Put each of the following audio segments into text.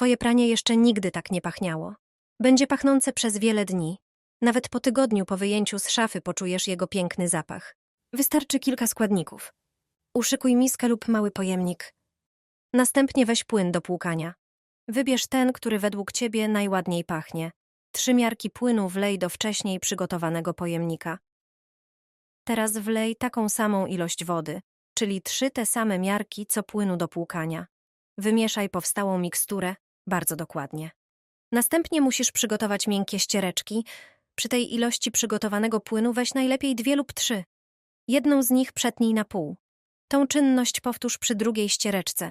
Twoje pranie jeszcze nigdy tak nie pachniało. Będzie pachnące przez wiele dni. Nawet po tygodniu po wyjęciu z szafy poczujesz jego piękny zapach. Wystarczy kilka składników. Uszykuj miskę lub mały pojemnik. Następnie weź płyn do płukania. Wybierz ten, który według Ciebie najładniej pachnie. Trzy miarki płynu wlej do wcześniej przygotowanego pojemnika. Teraz wlej taką samą ilość wody, czyli trzy te same miarki co płynu do płukania. Wymieszaj powstałą miksturę bardzo dokładnie. Następnie musisz przygotować miękkie ściereczki. Przy tej ilości przygotowanego płynu weź najlepiej dwie lub trzy. Jedną z nich przetnij na pół. Tą czynność powtórz przy drugiej ściereczce.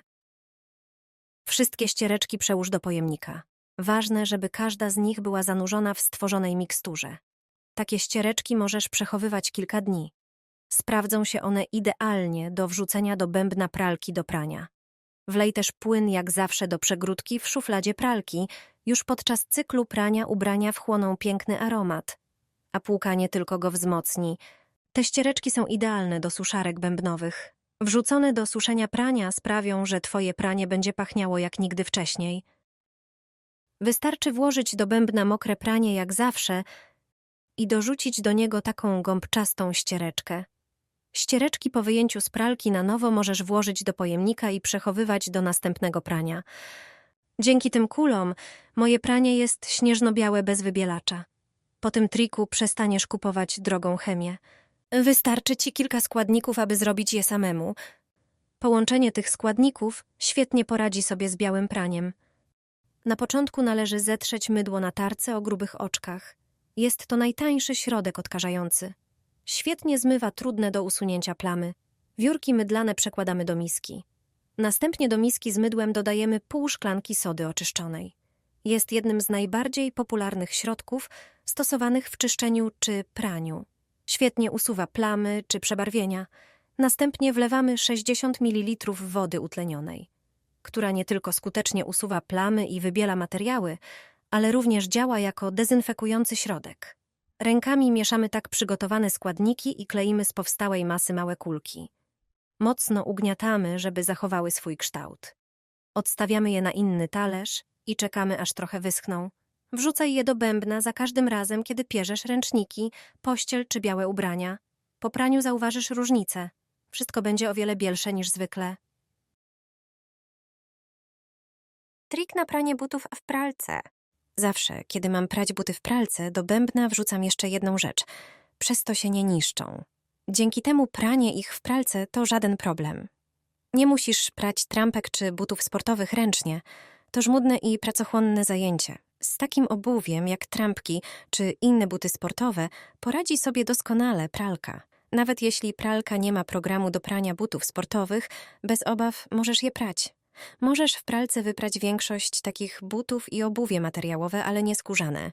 Wszystkie ściereczki przełóż do pojemnika. Ważne, żeby każda z nich była zanurzona w stworzonej miksturze. Takie ściereczki możesz przechowywać kilka dni. Sprawdzą się one idealnie do wrzucenia do bębna pralki do prania. Wlej też płyn jak zawsze do przegródki w szufladzie pralki. Już podczas cyklu prania ubrania wchłoną piękny aromat, a płukanie tylko go wzmocni. Te ściereczki są idealne do suszarek bębnowych. Wrzucone do suszenia prania sprawią, że twoje pranie będzie pachniało jak nigdy wcześniej. Wystarczy włożyć do bębna mokre pranie jak zawsze i dorzucić do niego taką gąbczastą ściereczkę. Ściereczki po wyjęciu z pralki na nowo możesz włożyć do pojemnika i przechowywać do następnego prania. Dzięki tym kulom moje pranie jest śnieżno-białe bez wybielacza. Po tym triku przestaniesz kupować drogą chemię. Wystarczy ci kilka składników, aby zrobić je samemu. Połączenie tych składników świetnie poradzi sobie z białym praniem. Na początku należy zetrzeć mydło na tarce o grubych oczkach. Jest to najtańszy środek odkażający. Świetnie zmywa trudne do usunięcia plamy. Wiórki mydlane przekładamy do miski. Następnie do miski z mydłem dodajemy pół szklanki sody oczyszczonej. Jest jednym z najbardziej popularnych środków stosowanych w czyszczeniu czy praniu. Świetnie usuwa plamy czy przebarwienia. Następnie wlewamy 60 ml wody utlenionej, która nie tylko skutecznie usuwa plamy i wybiela materiały, ale również działa jako dezynfekujący środek. Rękami mieszamy tak przygotowane składniki i kleimy z powstałej masy małe kulki. Mocno ugniatamy, żeby zachowały swój kształt. Odstawiamy je na inny talerz i czekamy, aż trochę wyschną. Wrzucaj je do bębna za każdym razem, kiedy pierzesz ręczniki, pościel czy białe ubrania. Po praniu zauważysz różnicę. Wszystko będzie o wiele bielsze niż zwykle. Trik na pranie butów w pralce. Zawsze, kiedy mam prać buty w pralce, do bębna wrzucam jeszcze jedną rzecz. Przez to się nie niszczą. Dzięki temu pranie ich w pralce to żaden problem. Nie musisz prać trampek czy butów sportowych ręcznie. To żmudne i pracochłonne zajęcie. Z takim obuwiem jak trampki czy inne buty sportowe poradzi sobie doskonale pralka. Nawet jeśli pralka nie ma programu do prania butów sportowych, bez obaw możesz je prać. Możesz w pralce wyprać większość takich butów i obuwie materiałowe, ale nie skórzane.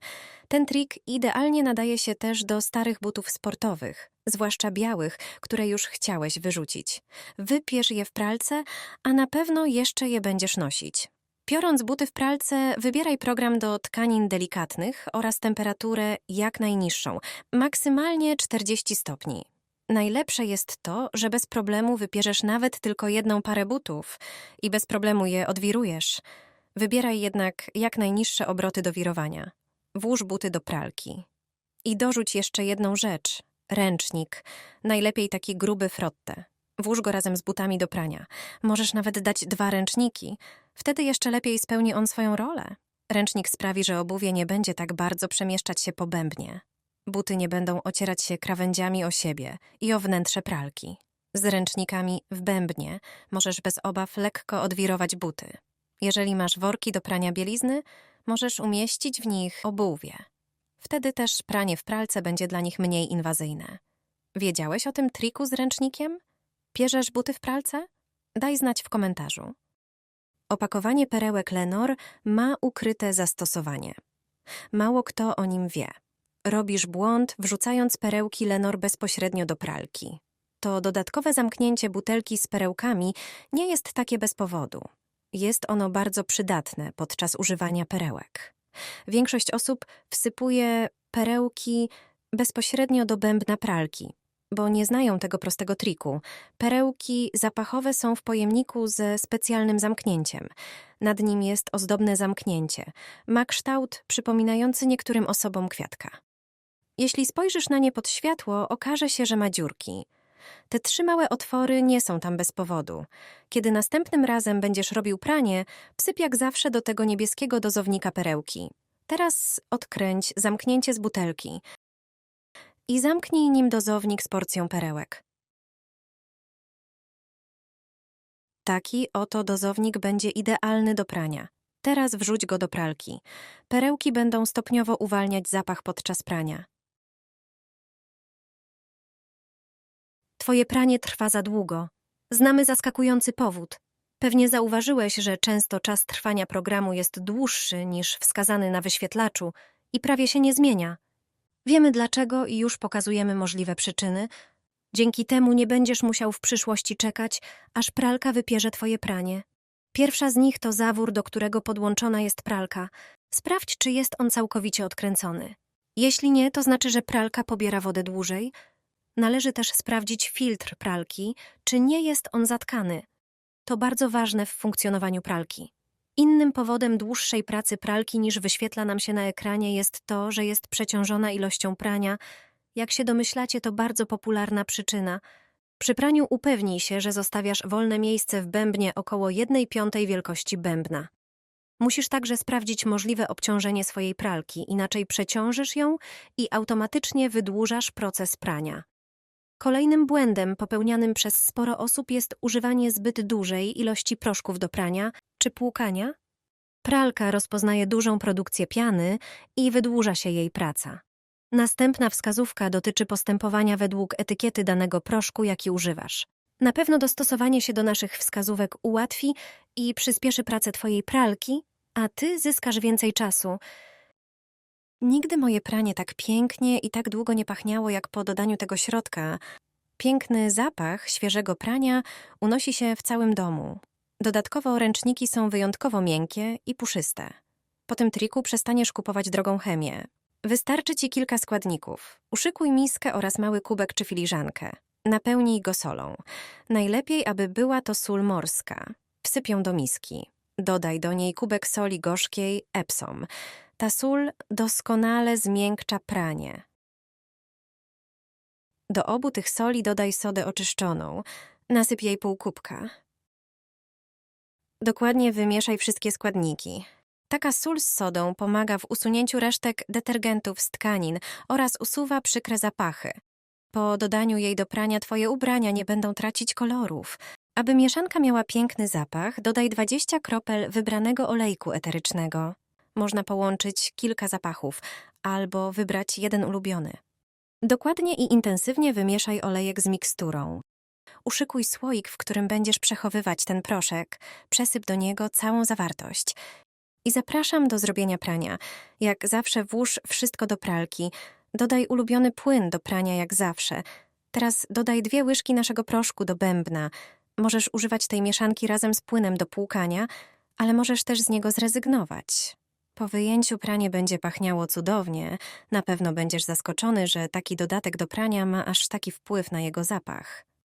Ten trik idealnie nadaje się też do starych butów sportowych, zwłaszcza białych, które już chciałeś wyrzucić. Wypierz je w pralce, a na pewno jeszcze je będziesz nosić. Piorąc buty w pralce, wybieraj program do tkanin delikatnych oraz temperaturę jak najniższą, maksymalnie 40 stopni. Najlepsze jest to, że bez problemu wybierzesz nawet tylko jedną parę butów i bez problemu je odwirujesz. Wybieraj jednak jak najniższe obroty do wirowania. Włóż buty do pralki. I dorzuć jeszcze jedną rzecz ręcznik, najlepiej taki gruby frotte. Włóż go razem z butami do prania. Możesz nawet dać dwa ręczniki, wtedy jeszcze lepiej spełni on swoją rolę. Ręcznik sprawi, że obuwie nie będzie tak bardzo przemieszczać się po bębnie. Buty nie będą ocierać się krawędziami o siebie i o wnętrze pralki. Z ręcznikami w bębnie możesz bez obaw lekko odwirować buty. Jeżeli masz worki do prania bielizny, możesz umieścić w nich obuwie. Wtedy też pranie w pralce będzie dla nich mniej inwazyjne. Wiedziałeś o tym triku z ręcznikiem? Pierzesz buty w pralce? Daj znać w komentarzu. Opakowanie perełek Lenor ma ukryte zastosowanie. Mało kto o nim wie. Robisz błąd, wrzucając perełki Lenor bezpośrednio do pralki. To dodatkowe zamknięcie butelki z perełkami nie jest takie bez powodu. Jest ono bardzo przydatne podczas używania perełek. Większość osób wsypuje perełki bezpośrednio do bębna pralki. bo nie znają tego prostego triku. Perełki zapachowe są w pojemniku ze specjalnym zamknięciem. Nad nim jest ozdobne zamknięcie. Ma kształt przypominający niektórym osobom kwiatka. Jeśli spojrzysz na nie pod światło, okaże się, że ma dziurki. Te trzy małe otwory nie są tam bez powodu. Kiedy następnym razem będziesz robił pranie, wsyp jak zawsze do tego niebieskiego dozownika perełki. Teraz odkręć zamknięcie z butelki i zamknij nim dozownik z porcją perełek. Taki oto dozownik będzie idealny do prania. Teraz wrzuć go do pralki. Perełki będą stopniowo uwalniać zapach podczas prania. Twoje pranie trwa za długo. Znamy zaskakujący powód. Pewnie zauważyłeś, że często czas trwania programu jest dłuższy niż wskazany na wyświetlaczu i prawie się nie zmienia. Wiemy dlaczego i już pokazujemy możliwe przyczyny. Dzięki temu nie będziesz musiał w przyszłości czekać, aż pralka wypierze twoje pranie. Pierwsza z nich to zawór, do którego podłączona jest pralka. Sprawdź, czy jest on całkowicie odkręcony. Jeśli nie, to znaczy, że pralka pobiera wodę dłużej. Należy też sprawdzić filtr pralki, czy nie jest on zatkany. To bardzo ważne w funkcjonowaniu pralki. Innym powodem dłuższej pracy pralki niż wyświetla nam się na ekranie jest to, że jest przeciążona ilością prania. Jak się domyślacie, to bardzo popularna przyczyna. Przy praniu upewnij się, że zostawiasz wolne miejsce w bębnie około 1 piątej wielkości bębna. Musisz także sprawdzić możliwe obciążenie swojej pralki, inaczej przeciążysz ją i automatycznie wydłużasz proces prania. Kolejnym błędem popełnianym przez sporo osób jest używanie zbyt dużej ilości proszków do prania czy płukania. Pralka rozpoznaje dużą produkcję piany i wydłuża się jej praca. Następna wskazówka dotyczy postępowania według etykiety danego proszku, jaki używasz. Na pewno dostosowanie się do naszych wskazówek ułatwi i przyspieszy pracę Twojej pralki, a Ty zyskasz więcej czasu. Nigdy moje pranie tak pięknie i tak długo nie pachniało jak po dodaniu tego środka. Piękny zapach świeżego prania unosi się w całym domu. Dodatkowo ręczniki są wyjątkowo miękkie i puszyste. Po tym triku przestaniesz kupować drogą chemię. Wystarczy ci kilka składników. Uszykuj miskę oraz mały kubek czy filiżankę. Napełnij go solą. Najlepiej, aby była to sól morska. Wsyp ją do miski. Dodaj do niej kubek soli gorzkiej Epsom. Ta sól doskonale zmiękcza pranie. Do obu tych soli dodaj sodę oczyszczoną. Nasyp jej pół kubka. Dokładnie wymieszaj wszystkie składniki. Taka sól z sodą pomaga w usunięciu resztek detergentów z tkanin oraz usuwa przykre zapachy. Po dodaniu jej do prania twoje ubrania nie będą tracić kolorów. Aby mieszanka miała piękny zapach, dodaj 20 kropel wybranego olejku eterycznego. Można połączyć kilka zapachów albo wybrać jeden ulubiony. Dokładnie i intensywnie wymieszaj olejek z miksturą. Uszykuj słoik, w którym będziesz przechowywać ten proszek. Przesyp do niego całą zawartość. I zapraszam do zrobienia prania. Jak zawsze włóż wszystko do pralki. Dodaj ulubiony płyn do prania jak zawsze. Teraz dodaj dwie łyżki naszego proszku do bębna. Możesz używać tej mieszanki razem z płynem do płukania, ale możesz też z niego zrezygnować. Po wyjęciu pranie będzie pachniało cudownie. Na pewno będziesz zaskoczony, że taki dodatek do prania ma aż taki wpływ na jego zapach.